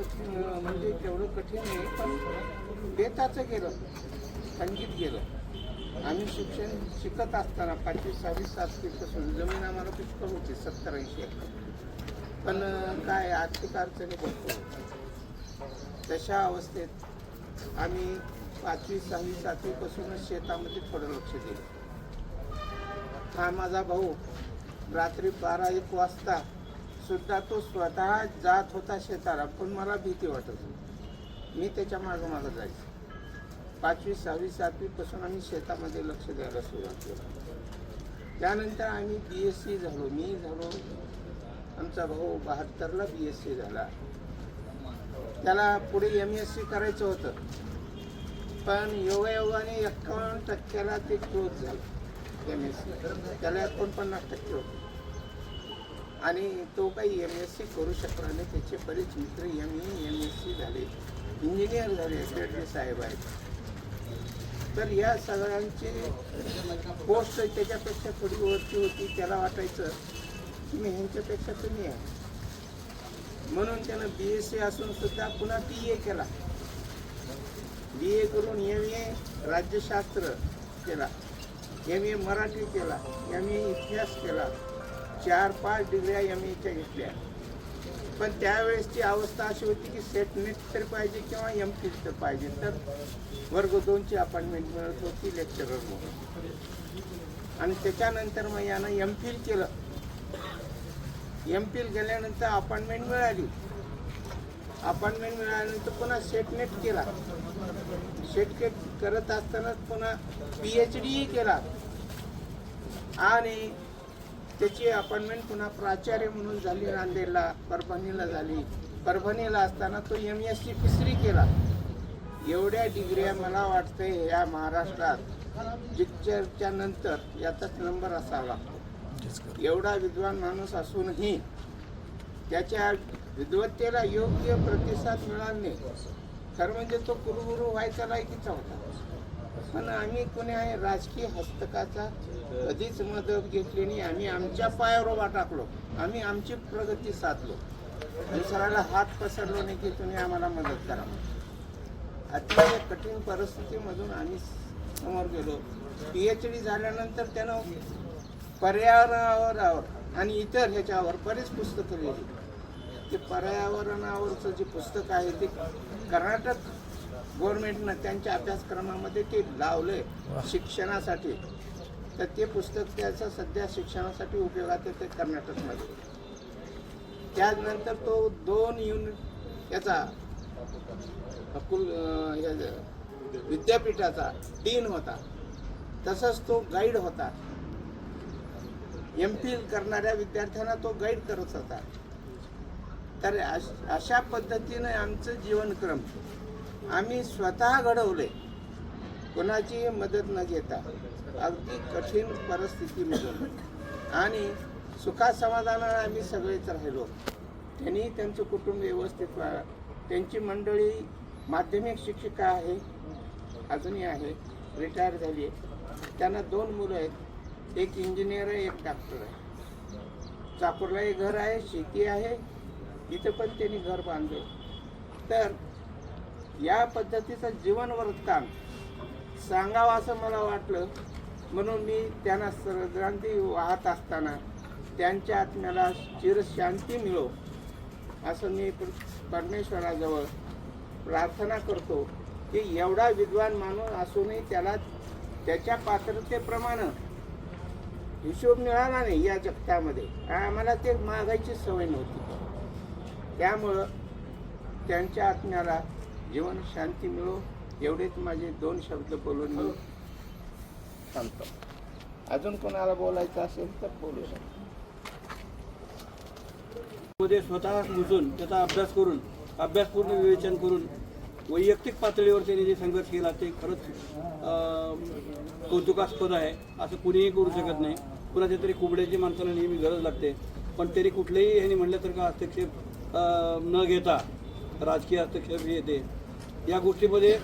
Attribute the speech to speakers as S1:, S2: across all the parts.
S1: कठीण म्हणजे तेवढं कठीण नाही पण बेताचं गेलं संगीत गेलं. आम्ही शिक्षण शिकत असताना पाचवी सहावी सातवीपासून जमीन आम्हाला पुष्कळ होती सत्तर ऐंशी पण काय आर्थिक अडचणी भरपूर तशा अवस्थेत आम्ही पाचवी सहावी सातवीपासूनच शेतामध्ये थोडं लक्ष दिलं. हा माझा भाऊ रात्री बारा एक वाजता सुद्धा तो स्वतः जात होता शेताला पण मला भीती वाटत होती. मी त्याच्या मागं मागं जायचो. पाचवी सहावी सातवीपासून आम्ही शेतामध्ये लक्ष द्यायला सुरुवात केली. त्यानंतर आम्ही बी एस सी झालो. मी झालो. आमचा भाऊ बहात्तरला बी एस सी झाला. त्याला पुढे एम एस सी करायचं होतं. पण योगायोगाने एकावन्न टक्क्याला ते क्लोज झालं. एम एस सी त्याला एकोणपन्नास टक्के होते. आणि तो काही एम एस सी करू शकला नाही. त्याचे बरेच मित्र M E M S C झाले. इंजिनियर झाले सेक्रेटरी साहेब आहेत. तर या सगळ्यांची पोस्ट त्याच्यापेक्षा थोडी वरची होती. त्याला वाटायचं की मी ह्यांच्यापेक्षा कमी आहे. म्हणून त्यानं बी एस सी असून सुद्धा पुन्हा बी ए केला. बी ए करून एम ए राज्यशास्त्र केला. एम ए मराठी केला. एम ए इतिहास केला. चार पाच डिग्र्या एम एच्या घेतल्या पण त्यावेळेसची अवस्था अशी होती की सेट नेट तर पाहिजे किंवा एम फिल तर पाहिजे. तर वर्ग दोनची अपॉइंटमेंट मिळत होती लेक्चरर म्हणून. आणि त्याच्यानंतर मग यानं एम फिल केलं. एम फिल केल्यानंतर अपॉइंटमेंट मिळाली. अपॉइंटमेंट मिळाल्यानंतर पुन्हा सेट नेट केला. शेटकेट करत असतानाच पुन्हा पी एच डी केला. आणि त्याची अपॉइंटमेंट पुन्हा प्राचार्य म्हणून झाली नांदेडला परभणीला झाली. परभणीला असताना तो एम एस सी तिसरी केला. एवढ्या डिग्र्या मला वाटतंय या महाराष्ट्रात. जिक्चरच्या नंतर याचाच नंबर असावा. एवढा विद्वान माणूस असूनही त्याच्या विद्वत्तेला योग्य प्रतिसाद मिळाला नाही. खरं म्हणजे तो कुरुगुरु व्हायचा लायकीचा होता. पण आम्ही कोणी आहे राजकीय हस्तकाचा कधीच मदत घेतली नाही. आम्ही आमच्या पायावर उभा टाकलो. आम्ही आमची प्रगती साधलो. दुसऱ्याला हात पसरलो नाही की तुम्ही आम्हाला मदत करा अतिशय कठीण परिस्थितीमधून आम्ही समोर गेलो. पी एच डी झाल्यानंतर त्यानं पर्यावरणावर आणि इतर ह्याच्यावर बरेच पुस्तकं लिहिली. ते पर्यावरणावरचं जे पुस्तक आहे ते कर्नाटक गव्हर्नमेंटनं त्यांच्या अभ्यासक्रमामध्ये ते लावलंय शिक्षणासाठी. तर ते पुस्तक त्याचं सध्या शिक्षणासाठी उपयोगात येते कर्नाटकमध्ये. त्यानंतर तो दोन युनिट याचा कुल विद्यापीठाचा डीन होता. तसंच तो गाईड होता. एम फिल करणाऱ्या विद्यार्थ्यांना तो गाईड करत होता. तर अशा पद्धतीने आमचं जीवनक्रम आम्ही स्वतः घडवले. कोणाची मदत न घेता अगदी कठीण परिस्थितीमधून. आणि सुखासमाधानानं आम्ही सगळेच राहिलो. त्यांनी त्यांचं कुटुंब व्यवस्थित व्हावं त्यांची मंडळी माध्यमिक शिक्षिका आहे अजूनही आहे रिटायर झाली आहे. त्यांना दोन मुलं आहेत. एक इंजिनियर आहे एक डॉक्टर आहे. चाकूरला एक घर आहे शेती आहे. इथं पण त्यांनी घर बांधले. तर या पद्धतीचं जीवन काम. सांगावं असं मला वाटलं. म्हणून मी त्यांना श्रद्धांती वाहत असताना त्यांच्या आत्म्याला चिरशांती मिळो असं मी परमेश्वराजवळ प्रार्थना करतो. की एवढा विद्वान माणूस असूनही त्याला त्याच्या पात्रतेप्रमाणे हिशोब मिळाला नाही या जगतामध्ये. आम्हाला ते मागायची सवय नव्हती. त्यामुळं त्यांच्या आत्म्याला जीवन शांती मिळो. एवढेच माझे दोन शब्द बोलून मी सांगतो. अजून कोणाला बोलायचं असेल तर बोलू शकतो.
S2: मध्ये स्वतः घुसून त्याचा अभ्यास करून अभ्यासपूर्ण विवेचन करून वैयक्तिक पातळीवर त्यांनी जे संघर्ष केला ते खरंच कौतुकास्पद आहे. असं कुणीही करू शकत नाही. कुणाच्या तरी कुबड्याची माणसाला नेहमी गरज लागते. पण तरी कुठलेही ह्यांनी का हस्तक्षेप न घेता राजकीय हस्तक्षेप येते या गोष्टीमध्ये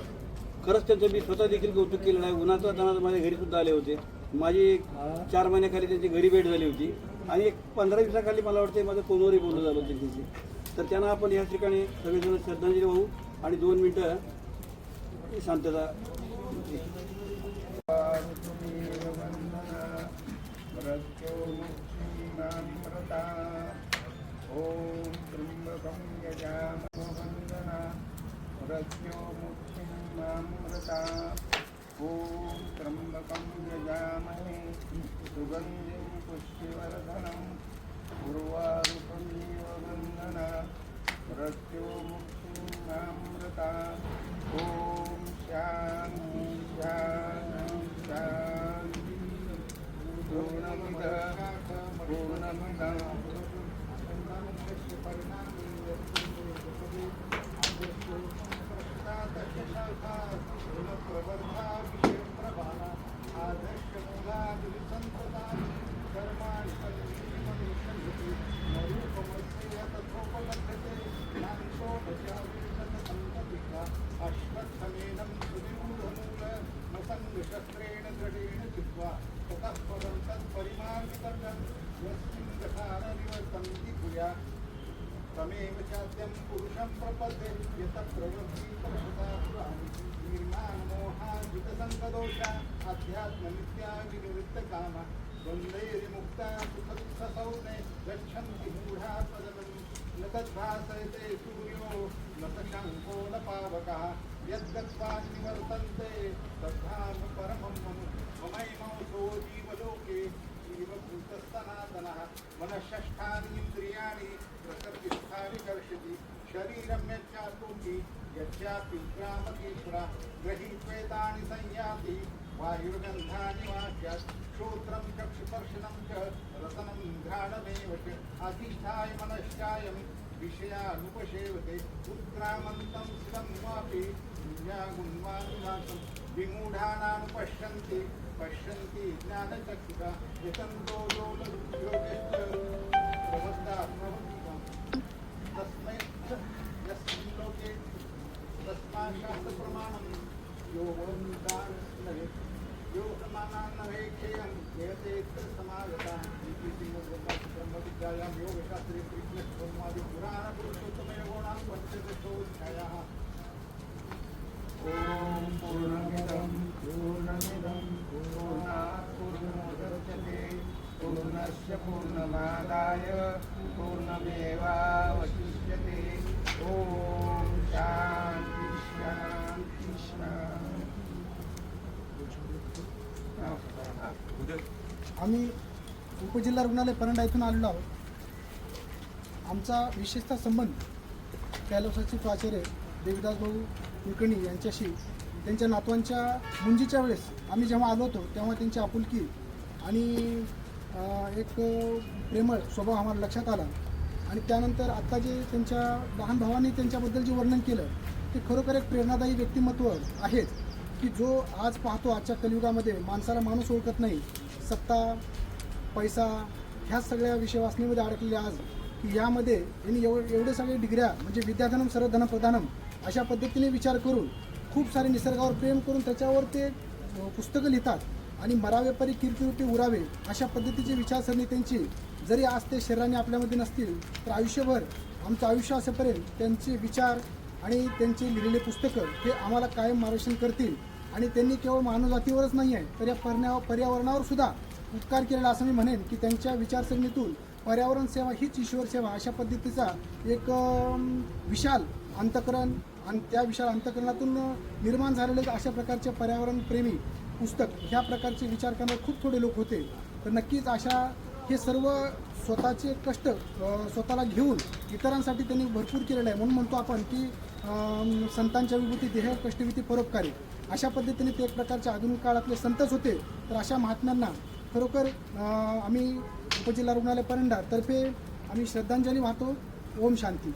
S2: खरंच त्यांचं मी स्वतः देखील कौतुक केलेलं आहे. उन्हाचा दाना माझ्या घरी सुद्धा आले होते. माझी एक चार महिन्याखाली त्यांची घरी भेट झाली होती. आणि एक पंधरा दिवसाखाली मला वाटते माझं फोनवरही बोलणं झालं होतं त्यांच्याशी
S1: तर त्यांना आपण या ठिकाणी सगळेजण श्रद्धांजली वाहू आणि दोन मिनटं शांतता
S3: ॐ त्र्यम्बकं मृत्यो मुक्तिं ॐ त्र्यम्बकं यजामहे सुगन्धिं पुष्टिवर्धनं। उर्वारुकमिव वन्दना। मृत्यो पुरुषं प्रपद्ये यत गच्छन्ति मूढा न तद्भासयते सूर्यो न शङ्को न पावकः यद्गत्वा निवर्तन्ते तद्धाम परमं मम ममैमौसो जीवलोके जीवभूतसनातनः मनःषष्ठानि इन्द्रियाणि प्रकृतिस्थानि कर्षति शरीरं यच्चातुति यच्चापि ग्रामकीपुरा गृहीत्वेतानि संयाति वायुर्गन्धानि वाक्यात् श्रोत्रं चक्षुदर्शनं च रसनं घ्राणमेव च अधिष्ठाय मनश्चायं विषयानुपसेवते उत्क्रामन्तं स्थितं वापि गुण्यागुण्वानुनाथं विमूढानानुपश्यन्ति पश्यन्ति ज्ञानचक्षुषा यतन्तो योगश्च प्रबद्धा प्रबुद्धिकम् शास्त्रप्रमाणं योगोन्तान् योगसमानान्नवे क्षेयं यतेत्र समागता ब्रह्मविद्यायां योगशास्त्रे श्रीकृष्णब्रह्मादि पुराणपुरुषोत्तमयोगोणां पञ्चदशोऽध्यायाः ॐ पूर्णमिदं पूर्णमिदं पूर्णात् पूर्णमुदच्यते पूर्णस्य पूर्णमादाय पूर्णमेवावशिष्यते
S4: आम्ही उपजिल्हा रुग्णालय परंडा येथून आलेलो आहोत. आमचा विशेषतः संबंध कॅलोसाचे प्राचार्य देविदास भाऊ कुलकर्णी यांच्याशी त्यांच्या नातवांच्या मुंजीच्या वेळेस आम्ही जेव्हा आलो होतो तेव्हा त्यांची आपुलकी आणि एक प्रेमळ स्वभाव आम्हाला लक्षात आला. आणि त्यानंतर आत्ता जे त्यांच्या लहान भावाने त्यांच्याबद्दल जे वर्णन केलं ते खरोखर एक प्रेरणादायी व्यक्तिमत्व आहेत. की जो आज पाहतो आजच्या कलियुगामध्ये माणसाला माणूस ओळखत नाही सत्ता पैसा ह्या सगळ्या विषय वासनेमध्ये अडकलेले आज की यामध्ये यांनी एव एवढे सगळे डिग्र्या म्हणजे विद्याधनम सर्वधन प्रधानम अशा पद्धतीने विचार करून खूप सारे निसर्गावर प्रेम करून त्याच्यावर ते पुस्तकं लिहितात आणि मरावे परी कीर्ती उरावे अशा पद्धतीची विचारसरणी त्यांची. जरी आज ते शरीराने आपल्यामध्ये नसतील तर आयुष्यभर आमचं आयुष्य असेपर्यंत त्यांचे विचार आणि त्यांची लिहिलेले पुस्तकं हे आम्हाला कायम मार्गदर्शन करतील. आणि त्यांनी केवळ मानवजातीवरच नाही आहे तर या पर्या पर्यावरणावर सुद्धा उपकार केलेला असं मी म्हणेन की त्यांच्या विचारसरणीतून पर्यावरण सेवा हीच ईश्वर सेवा अशा पद्धतीचा एक विशाल अंतकरण आणि त्या विशाल अंतकरणातून निर्माण झालेले अशा प्रकारचे पर्यावरणप्रेमी पुस्तक ह्या प्रकारचे विचार करणारे खूप थोडे लोक होते. तर नक्कीच अशा हे सर्व स्वतःचे कष्ट स्वतःला घेऊन इतरांसाठी त्यांनी भरपूर केलेलं आहे. म्हणून म्हणतो आपण की संतांच्या विभूती देह कष्टविधी परोपकारी. अशा पद्धतीने ते एक प्रकारचे आधुनिक काळातले संतच होते. तर अशा महात्म्यांना खरोखर आम्ही उपजिल्हा रुग्णालय परंडा तर्फे आम्ही श्रद्धांजली वाहतो. ओम शांती.